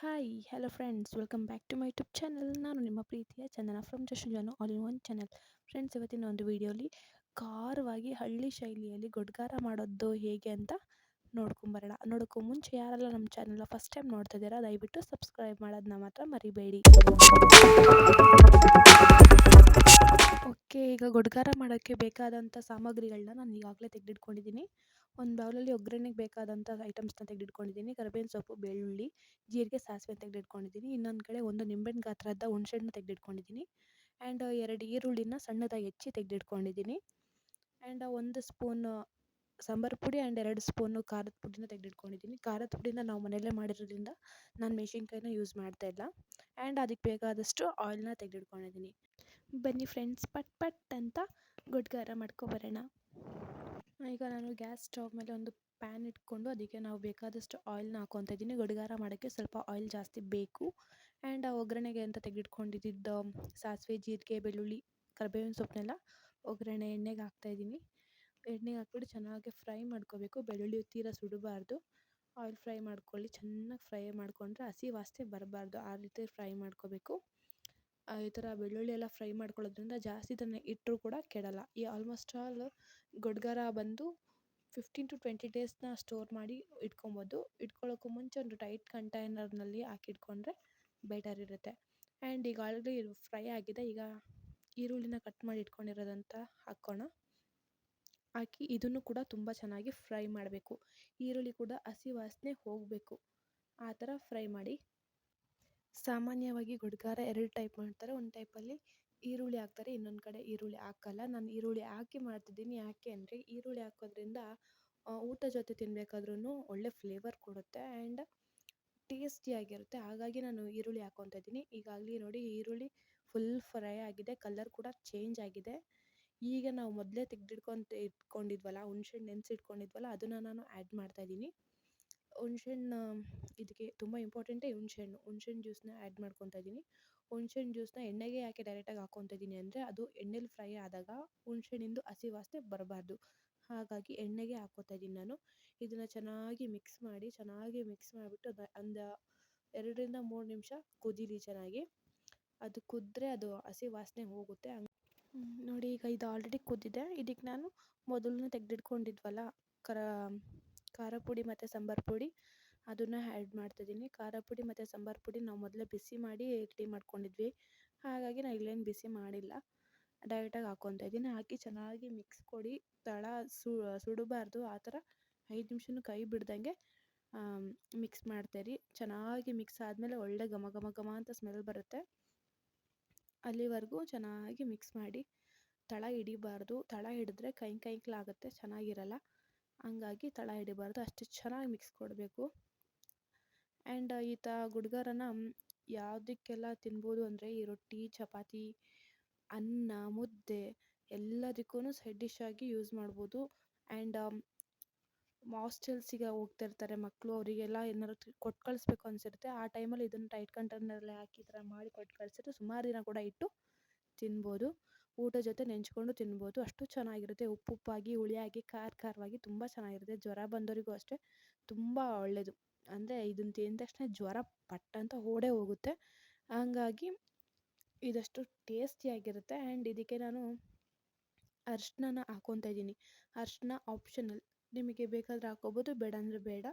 Hi hello friends welcome back to my YouTube channel ನಾನು ನಿಮ್ಮ ಪ್ರೀತಿಯ Chandana from just all in one channel friends ಇವತ್ತಿನ ಒಂದು ವಿಡಿಯೋಲಿ ಖಾರವಾಗಿ ಹಳ್ಳಿ ಶೈಲಿಯಲ್ಲಿ ಗೊಡ್ಗಾರ ಮಾಡೋದು ಹೇಗೆ ಅಂತ ನೋಡ್ಕೊಂಬರೋಣ ನೋಡೋಕ್ಕೂ ಮುಂಚೆ ಯಾರೆಲ್ಲ ನಮ್ಮ ಚಾನಲ್ನ ಫಸ್ಟ್ ಟೈಮ್ ನೋಡ್ತಾ ಇದ್ದೀರಾ, ದಯವಿಟ್ಟು ಸಬ್ಸ್ಕ್ರೈಬ್ ಮಾಡೋದನ್ನ ಮಾತ್ರ ಮರಿಬೇಡಿ. ಓಕೆ ಈಗ ಗೊಡ್ಗಾರ ಮಾಡೋಕ್ಕೆ ಬೇಕಾದಂಥ ಸಾಮಗ್ರಿಗಳನ್ನ ನಾನು ಈಗಾಗಲೇ ತೆಗೆದಿಟ್ಕೊಂಡಿದ್ದೀನಿ. ಒಂದು ಬೌಲಲ್ಲಿ ಒಗ್ಗರಣೆಗೆ ಬೇಕಾದಂಥ ಐಟಮ್ಸ್ನ ತೆಗೆದಿಟ್ಕೊಂಡಿದ್ದೀನಿ ಕರಿಬೇವಿನ ಸೊಪ್ಪು, ಬೆಳ್ಳುಳ್ಳಿ, ಜೀರಿಗೆ, ಸಾಸಿವೆ ತೆಗೆದಿಟ್ಕೊಂಡಿದ್ದೀನಿ ಇನ್ನೊಂದು ಕಡೆ ಒಂದು ನಿಂಬೆಹಣ್ಣು ಗಾತ್ರದ ಹುಣಸೆಹಣ್ಣು ತೆಗೆದಿಟ್ಕೊಂಡಿದ್ದೀನಿ ಆ್ಯಂಡ್ ಎರಡು ಈರುಳ್ಳಿನ ಸಣ್ಣದಾಗಿ ಹೆಚ್ಚಿ ತೆಗೆದಿಟ್ಕೊಂಡಿದ್ದೀನಿ ಆ್ಯಂಡ್ ಒಂದು ಸ್ಪೂನ್ ಸಾಂಬಾರು ಪುಡಿ ಆ್ಯಂಡ್ ಎರಡು ಸ್ಪೂನು ಖಾರದ ಪುಡಿನ ತೆಗೆದಿಟ್ಕೊಂಡಿದ್ದೀನಿ ಖಾರದ ಪುಡಿನ ನಾವು ಮನೆಯಲ್ಲೇ ಮಾಡಿರೋದ್ರಿಂದ ನಾನು ಮೆಣಸಿನ್ಕಾಯಿನ ಯೂಸ್ ಮಾಡ್ತಾ ಇಲ್ಲ. ಆ್ಯಂಡ್ ಅದಕ್ಕೆ ಬೇಕಾದಷ್ಟು ಆಯಿಲ್ನ ತೆಗೆದಿಟ್ಕೊಂಡಿದ್ದೀನಿ ಬನ್ನಿ ಫ್ರೆಂಡ್ಸ್ ಪಟ್ ಪಟ್ ಅಂತ ಗುಡ್ಗಾರ ಮಾಡ್ಕೊಬರೋಣ ಈಗ ನಾನು ಗ್ಯಾಸ್ ಸ್ಟವ್ ಮೇಲೆ ಒಂದು ಪ್ಯಾನ್ ಇಟ್ಕೊಂಡು ಅದಕ್ಕೆ ನಾವು ಬೇಕಾದಷ್ಟು ಆಯಿಲ್ನ ಹಾಕೊತ ಇದ್ದೀನಿ. ಗಡಿಗಾರ ಮಾಡೋಕ್ಕೆ ಸ್ವಲ್ಪ ಆಯಿಲ್ ಜಾಸ್ತಿ ಬೇಕು. ಆ್ಯಂಡ್ ಆ ಒಗ್ಗರಣೆಗೆ ಅಂತ ತೆಗೆದಿಟ್ಕೊಂಡಿದ್ದು ಸಾಸಿವೆ, ಜೀರಿಗೆ, ಬೆಳ್ಳುಳ್ಳಿ, ಕರಿಬೇವಿನ ಸೊಪ್ಪನ್ನೆಲ್ಲ ಒಗ್ಗರಣೆ ಎಣ್ಣೆಗೆ ಹಾಕ್ತಾಯಿದ್ದೀನಿ ಎಣ್ಣೆಗೆ ಹಾಕ್ಬಿಟ್ಟು ಚೆನ್ನಾಗಿ ಫ್ರೈ ಮಾಡ್ಕೋಬೇಕು. ಬೆಳ್ಳುಳ್ಳಿ ತೀರ ಸುಡಬಾರ್ದು. ಆಯಿಲ್ ಫ್ರೈ ಮಾಡ್ಕೊಳ್ಳಿ. ಚೆನ್ನಾಗಿ ಫ್ರೈ ಮಾಡಿಕೊಂಡ್ರೆ ಹಸಿ ವಾಸನೆ ಬರಬಾರ್ದು. ಆ ರೀತಿ ಫ್ರೈ ಮಾಡ್ಕೋಬೇಕು. ಈ ಥರ ಬೆಳ್ಳುಳ್ಳಿ ಎಲ್ಲ ಫ್ರೈ ಮಾಡ್ಕೊಳ್ಳೋದ್ರಿಂದ ಜಾಸ್ತಿ ದಿನ ಇಟ್ಟರೂ ಕೂಡ ಕೆಡಲ್ಲ. ಈ ಆಲ್ಮೋಸ್ಟ್ ಆಲ್ ಗೊಡ್ಗರ ಬಂದು ಫಿಫ್ಟೀನ್ ಟು ಟ್ವೆಂಟಿ ಡೇಸ್ನ ಸ್ಟೋರ್ ಮಾಡಿ ಇಟ್ಕೊಬೋದು. ಇಟ್ಕೊಳ್ಳೋಕ್ಕೂ ಮುಂಚೆ ಒಂದು ಟೈಟ್ ಕಂಟೈನರ್ನಲ್ಲಿ ಹಾಕಿಟ್ಕೊಂಡ್ರೆ ಬೆಟರ್ ಇರುತ್ತೆ. ಆ್ಯಂಡ್ ಈಗ ಆಲ್ರೆಡಿ ಫ್ರೈ ಆಗಿದೆ. ಈಗ ಈರುಳ್ಳಿನ ಕಟ್ ಮಾಡಿ ಇಟ್ಕೊಂಡಿರೋದಂತ ಹಾಕ್ಕೋಣ ಹಾಕಿ ಇದನ್ನು ಕೂಡ ತುಂಬ ಚೆನ್ನಾಗಿ ಫ್ರೈ ಮಾಡಬೇಕು. ಈರುಳ್ಳಿ ಕೂಡ ಹಸಿ ವಾಸನೆ ಹೋಗಬೇಕು. ಆ ಥರ ಫ್ರೈ ಮಾಡಿ ಸಾಮಾನ್ಯವಾಗಿ ಗುಡ್ಗಾರ ಎರಡು ಟೈಪ್ ಮಾಡ್ತಾರೆ. ಒಂದು ಟೈಪಲ್ಲಿ ಈರುಳ್ಳಿ ಹಾಕ್ತಾರೆ, ಇನ್ನೊಂದು ಕಡೆ ಈರುಳ್ಳಿ ಹಾಕಲ್ಲ. ನಾನು ಈರುಳ್ಳಿ ಹಾಕಿ ಮಾಡ್ತಿದ್ದೀನಿ. ಯಾಕೆ ಅಂದರೆ ಈರುಳ್ಳಿ ಹಾಕೋದ್ರಿಂದ ಊಟ ಜೊತೆ ತಿನ್ಬೇಕಾದ್ರೂ ಒಳ್ಳೆ ಫ್ಲೇವರ್ ಕೊಡುತ್ತೆ ಆ್ಯಂಡ್ ಟೇಸ್ಟಿಯಾಗಿರುತ್ತೆ ಹಾಗಾಗಿ ನಾನು ಈರುಳ್ಳಿ ಹಾಕೊತಾ ಇದ್ದೀನಿ. ಈಗಾಗಲೇ ನೋಡಿ ಈರುಳ್ಳಿ ಫುಲ್ ಫ್ರೈ ಆಗಿದೆ. ಕಲರ್ ಕೂಡ ಚೇಂಜ್ ಆಗಿದೆ. ಈಗ ನಾವು ಮೊದಲೇ ತೆಗೆದಿಟ್ಕೊಂತ ಇಟ್ಕೊಂಡಿದ್ವಲ್ಲ ಹುಣ್ಸೆಹಣ್ಣು ನೆನೆಸಿಟ್ಕೊಂಡಿದ್ವಲ್ಲ, ಅದನ್ನು ನಾನು ಆ್ಯಡ್ ಮಾಡ್ತಾಯಿದ್ದೀನಿ ಹುಣ್ಸೆಹಣ್ಣು ಇದಕ್ಕೆ ತುಂಬ ಇಂಪಾರ್ಟೆಂಟೇ ಹುಣ್ಸೆಹಣ್ಣು. ಹುಣ್ಸೆಹಣ್ಣು ಜ್ಯೂಸನ್ನ ಆ್ಯಡ್ ಮಾಡ್ಕೊತಾ ಇದ್ದೀನಿ. ಹುಣ್ಸೆಹಣ್ಣು ಜ್ಯೂಸನ್ನ ಎಣ್ಣೆಗೆ ಯಾಕೆ ಡೈರೆಕ್ಟಾಗಿ ಹಾಕ್ಕೊತಾ ಇದ್ದೀನಿ ಅಂದರೆ ಅದು ಎಣ್ಣೆಲಿ ಫ್ರೈ ಆದಾಗ ಹುಣ್ಸೆಹಣ್ಣಿಂದು ಹಸಿ ವಾಸನೆ ಬರಬಾರ್ದು. ಹಾಗಾಗಿ ಎಣ್ಣೆಗೆ ಹಾಕ್ಕೊತಾ ಇದ್ದೀನಿ ನಾನು. ಇದನ್ನು ಚೆನ್ನಾಗಿ ಮಿಕ್ಸ್ ಮಾಡಿ, ಚೆನ್ನಾಗಿ ಮಿಕ್ಸ್ ಮಾಡಿಬಿಟ್ಟು ಒಂದು ಎರಡರಿಂದ ಮೂರು ನಿಮಿಷ ಕುದೀಲಿ ಚೆನ್ನಾಗಿ. ಅದು ಕುದ್ರೆ ಅದು ಹಸಿ ವಾಸನೆ ಹೋಗುತ್ತೆ. ನೋಡಿ ಈಗ ಇದು ಆಲ್ರೆಡಿ ಕುದ್ದಿದೆ ಇದಕ್ಕೆ ನಾನು ಮೊದಲು ತೆಗೆದಿಟ್ಕೊಂಡಿದ್ವಲ್ಲ ಕರ ಖಾರ ಪುಡಿ ಮತ್ತು ಸಾಂಬಾರು ಪುಡಿ, ಅದನ್ನು ಆ್ಯಡ್ ಮಾಡ್ತಿದ್ದೀನಿ. ಖಾರ ಪುಡಿ ಮತ್ತು ಸಾಂಬಾರು ಪುಡಿ ನಾವು ಮೊದಲೇ ಬಿಸಿ ಮಾಡಿ ರೆಡಿ ಮಾಡ್ಕೊಂಡಿದ್ವಿ. ಹಾಗಾಗಿ ನಾನು ಇಲ್ಲೇನು ಬಿಸಿ ಮಾಡಿಲ್ಲ. ಡೈರೆಕ್ಟಾಗಿ ಹಾಕ್ಕೊತಾ ಇದ್ದೀನಿ. ಹಾಕಿ ಚೆನ್ನಾಗಿ ಮಿಕ್ಸ್ ಕೊಡಿ. ತಳ ಸುಡಬಾರ್ದು. ಆ ಥರ ಐದು ನಿಮಿಷನೂ ಕೈ ಬಿಡ್ದಂಗೆ ಮಿಕ್ಸ್ ಮಾಡ್ತೀರಿ ಚೆನ್ನಾಗಿ ಮಿಕ್ಸ್ ಆದಮೇಲೆ ಒಳ್ಳೆ ಘಮ ಘಮ ಘಮ ಅಂತ ಸ್ಮೆಲ್ ಬರುತ್ತೆ. ಅಲ್ಲಿವರೆಗೂ ಚೆನ್ನಾಗಿ ಮಿಕ್ಸ್ ಮಾಡಿ. ತಳ ಹಿಡಿಬಾರ್ದು. ತಳ ಹಿಡಿದ್ರೆ ಕೈ ಕೈಂಕ್ಲಾಗುತ್ತೆ ಚೆನ್ನಾಗಿರಲ್ಲ. ಹಂಗಾಗಿ ತಳ ಹಿಡಿಬಾರ್ದು, ಅಷ್ಟು ಚೆನ್ನಾಗಿ ಮಿಕ್ಸ್ ಕೊಡಬೇಕು. ಆ್ಯಂಡ್ ಈ ತ ಯಾವುದಕ್ಕೆಲ್ಲ ತಿನ್ಬೋದು ಅಂದರೆ ಈ ರೊಟ್ಟಿ, ಚಪಾತಿ, ಅನ್ನ, ಮುದ್ದೆ ಎಲ್ಲದಕ್ಕೂ ಸೈಡ್ ಡಿಶ್ ಆಗಿ ಯೂಸ್ ಮಾಡ್ಬೋದು. ಆ್ಯಂಡ್ ಹಾಸ್ಟೆಲ್ಸಿಗೆ ಹೋಗ್ತಿರ್ತಾರೆ ಮಕ್ಕಳು ಅವರಿಗೆಲ್ಲ ಏನಾದ್ರು ಕೊಟ್ಟು ಕಳಿಸ್ಬೇಕು ಅನಿಸಿರುತ್ತೆ. ಆ ಟೈಮಲ್ಲಿ ಇದನ್ನು ಟೈಟ್ ಕಂಟೈನರಲ್ಲಿ ಹಾಕಿ ಈ ಥರ ಮಾಡಿ ಕೊಟ್ಟು ಕಳಿಸಿದ್ರೆ ಸುಮಾರು ದಿನ ಕೂಡ ಇಟ್ಟು ತಿನ್ಬೋದು. ಊಟ ಜೊತೆ ನೆಂಚ್ಕೊಂಡು ತಿನ್ಬೋದು. ಅಷ್ಟು ಚೆನ್ನಾಗಿರುತ್ತೆ. ಉಪ್ಪುಪ್ಪಾಗಿ, ಹುಳಿಯಾಗಿ, ಖಾರ ಖಾರವಾಗಿ ತುಂಬ ಚೆನ್ನಾಗಿರುತ್ತೆ. ಜ್ವರ ಬಂದವರಿಗೂ ಅಷ್ಟೇ ತುಂಬ ಒಳ್ಳೆಯದು ಅಂದರೆ ಇದನ್ನು ತಿಂದ ತಕ್ಷಣ ಜ್ವರ ಪಟ್ ಅಂತ ಓಡೇ ಹೋಗುತ್ತೆ. ಹಂಗಾಗಿ ಇದಷ್ಟು ಟೇಸ್ಟಿಯಾಗಿರುತ್ತೆ ಆ್ಯಂಡ್ ಇದಕ್ಕೆ ನಾನು ಅರ್ಶಿನ ಹಾಕ್ಕೊತಾ ಇದ್ದೀನಿ. ಅರ್ಶಿನ ಆಪ್ಷನಲ್. ನಿಮಗೆ ಬೇಕಾದರೆ ಹಾಕ್ಕೋಬೋದು ಬೇಡ ಅಂದರೆ ಬೇಡ.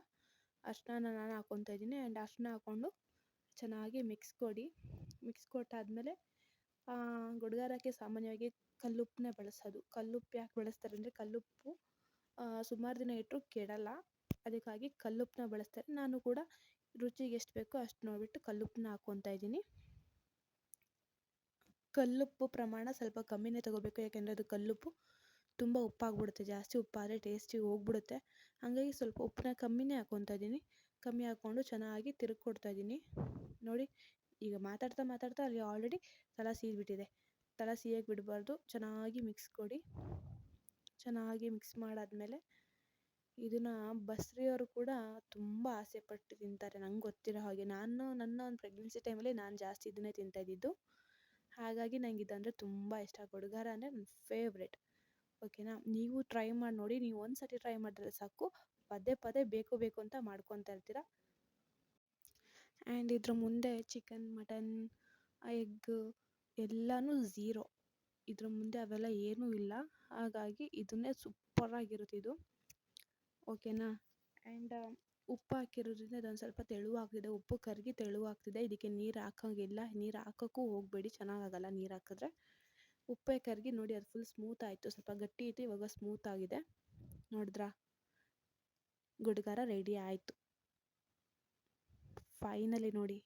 ಅರ್ಶಿನ ನಾನು ಹಾಕ್ಕೊತಾ ಇದ್ದೀನಿ. ಆ್ಯಂಡ್ ಅರ್ಶಿನ ಹಾಕ್ಕೊಂಡು ಚೆನ್ನಾಗಿ ಮಿಕ್ಸ್ ಕೊಡಿ. ಮಿಕ್ಸ್ ಕೊಟ್ಟಾದಮೇಲೆ ಗುಡ್ಗಾರಕ್ಕೆ ಸಾಮಾನ್ಯವಾಗಿ ಕಲ್ಲುಪ್ಪನ್ನೇ ಬಳಸೋದು. ಕಲ್ಲುಪ್ಪು ಯಾಕೆ ಬಳಸ್ತಾರೆ ಅಂದರೆ ಕಲ್ಲುಪ್ಪು ಸುಮಾರು ದಿನ ಇಟ್ರು ಕೆಡಲ್ಲ. ಅದಕ್ಕಾಗಿ ಕಲ್ಲುಪ್ಪನ್ನ ಬಳಸ್ತಾರೆ. ನಾನು ಕೂಡ ರುಚಿಗೆ ಎಷ್ಟು ಬೇಕೋ ಅಷ್ಟು ನೋಡಿಬಿಟ್ಟು ಕಲ್ಲುಪ್ಪನ್ನ ಹಾಕ್ಕೊತಾ ಇದ್ದೀನಿ. ಕಲ್ಲುಪ್ಪು ಪ್ರಮಾಣ ಸ್ವಲ್ಪ ಕಮ್ಮಿನೇ ತೊಗೋಬೇಕು. ಯಾಕೆಂದರೆ ಅದು ಕಲ್ಲುಪ್ಪು ತುಂಬ ಉಪ್ಪಾಗ್ಬಿಡುತ್ತೆ. ಜಾಸ್ತಿ ಉಪ್ಪಾದರೆ ಟೇಸ್ಟಿಗೆ ಹೋಗ್ಬಿಡುತ್ತೆ. ಹಾಗಾಗಿ ಸ್ವಲ್ಪ ಉಪ್ಪನ್ನ ಕಮ್ಮಿನೇ ಹಾಕ್ಕೊತಾ ಇದ್ದೀನಿ. ಕಮ್ಮಿ ಹಾಕ್ಕೊಂಡು ಚೆನ್ನಾಗಿ ತಿರುಗ್ಕೊಡ್ತಾ ಇದ್ದೀನಿ. ನೋಡಿ ಈಗ ಮಾತಾಡ್ತಾ ಮಾತಾಡ್ತಾ ಅಲ್ಲಿ ಆಲ್ರೆಡಿ ತಳ ಸೀದ್ಬಿಟ್ಟಿದೆ ತಳ ಸೀಯಕ್ಕೆ ಬಿಡಬಾರ್ದು ಚೆನ್ನಾಗಿ ಮಿಕ್ಸ್ ಕೊಡಿ. ಚೆನ್ನಾಗಿ ಮಿಕ್ಸ್ ಮಾಡಾದಮೇಲೆ ಇದನ್ನು ಬಸ್ರಿಯವರು ಕೂಡ ತುಂಬ ಆಸೆ ಪಟ್ಟು ತಿಂತಾರೆ. ನಂಗೆ ಗೊತ್ತಿರೋ ಹಾಗೆ. ನಾನು, ನನ್ನ ಒಂದು ಪ್ರೆಗ್ನೆನ್ಸಿ ಟೈಮಲ್ಲಿ ನಾನು ಜಾಸ್ತಿ ಇದನ್ನೇ ತಿಂತಾ ಇದ್ದಿದ್ದು. ಹಾಗಾಗಿ ನಂಗೆ ಇದಂದರೆ ತುಂಬ ಇಷ್ಟ. ಕೊಡುಗಾರ ಅಂದರೆ ನನ್ನ ಫೇವ್ರೆಟ್ ಓಕೆನಾ? ನೀವು ಟ್ರೈ ಮಾಡಿ ನೋಡಿ. ನೀವು ಒಂದು ಸತಿ ಟ್ರೈ ಮಾಡಿದ್ರೆ ಸಾಕು. ಪದೇ ಪದೇ ಬೇಕು ಬೇಕು ಅಂತ ಮಾಡ್ಕೊತಾ ಇರ್ತೀರ? ಆ್ಯಂಡ್ ಇದ್ರ ಮುಂದೆ ಚಿಕನ್ ಮಟನ್ ಎಗ್ ಎಲ್ಲನೂ ಝೀರೋ ಇದ್ರ ಮುಂದೆ ಅವೆಲ್ಲ ಏನೂ ಇಲ್ಲ. ಹಾಗಾಗಿ ಇದನ್ನೇ ಸೂಪರಾಗಿರುತ್ತೆ ಇದು. ಓಕೆನಾ ಆ್ಯಂಡ್ ಉಪ್ಪು ಹಾಕಿರೋದ್ರಿಂದ ಇದೊಂದು ಸ್ವಲ್ಪ ತೆಳುವಾಗ್ತಿದೆ. ಉಪ್ಪು ಕರಗಿ ತೆಳುವಾಗ್ತಿದೆ. ಇದಕ್ಕೆ ನೀರು ಹಾಕೋಂಗಿಲ್ಲ. ನೀರು ಹಾಕೋಕ್ಕೂ ಹೋಗಬೇಡಿ. ಚೆನ್ನಾಗಾಗಲ್ಲ ನೀರು ಹಾಕಿದ್ರೆ. ಉಪ್ಪೇ ಕರಗಿ ನೋಡಿ, ಅದು ಫುಲ್ ಸ್ಮೂತ್ ಆಯಿತು. ಸ್ವಲ್ಪ ಗಟ್ಟಿ ಇತ್ತು. ಇವಾಗ ಸ್ಮೂತ್ ಆಗಿದೆ. ನೋಡಿದ್ರಾ? ಗುಡ್ಗಾರ ರೆಡಿ ಆಯಿತು. ಫೈನಲಿ ನೋಡಿ.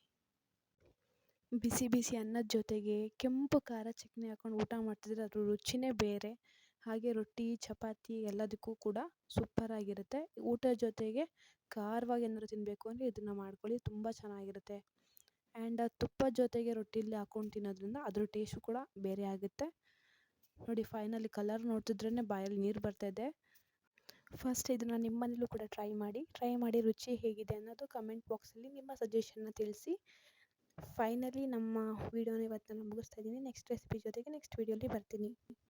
ಬಿಸಿ ಬಿಸಿ ಅನ್ನದ ಜೊತೆಗೆ ಕೆಂಪು ಖಾರ ಚಟ್ನಿ ಹಾಕೊಂಡು ಊಟ ಮಾಡ್ತಿದ್ರೆ ಅದ್ರ ರುಚಿನೇ ಬೇರೆ. ಹಾಗೆ ರೊಟ್ಟಿ, ಚಪಾತಿ ಎಲ್ಲದಕ್ಕೂ ಕೂಡ ಸೂಪರಾಗಿರುತ್ತೆ ಊಟದ ಜೊತೆಗೆ ಖಾರವಾಗಿ ಏನಾದ್ರು ತಿನ್ನಬೇಕು ಅಂದರೆ ಇದನ್ನು ಮಾಡ್ಕೊಳ್ಳಿ, ತುಂಬ ಚೆನ್ನಾಗಿರುತ್ತೆ. ಆ್ಯಂಡ್ ತುಪ್ಪದ ಜೊತೆಗೆ ರೊಟ್ಟಿಲಿ ಹಾಕೊಂಡು ತಿನ್ನೋದ್ರಿಂದ ಅದ್ರ ಟೇಸ್ಟು ಕೂಡ ಬೇರೆ ಆಗುತ್ತೆ. ನೋಡಿ ಫೈನಲಿ ಕಲರ್ ನೋಡ್ತಿದ್ರೇ ಬಾಯಲ್ಲಿ ನೀರು ಬರ್ತಾಯಿದೆ ಫಸ್ಟ್ ಇದನ್ನು ನಿಮ್ಮ ಮನೇಲು ಕೂಡ ಟ್ರೈ ಮಾಡಿ ಟ್ರೈ ಮಾಡಿ ರುಚಿ ಹೇಗಿದೆ ಅನ್ನೋದು ಕಮೆಂಟ್ ಬಾಕ್ಸಲ್ಲಿ ನಿಮ್ಮ ಸಜೆಷನ್ನ ತಿಳಿಸಿ. ಫೈನಲಿ ನಮ್ಮ ವೀಡಿಯೋನ ಇವತ್ತು ನಾನು ಮುಗಿಸ್ತಾ ಇದ್ದೀನಿ. ನೆಕ್ಸ್ಟ್ ರೆಸಿಪಿ ಜೊತೆಗೆ ನೆಕ್ಸ್ಟ್ ವೀಡಿಯೋಲಿ ಬರ್ತೀನಿ.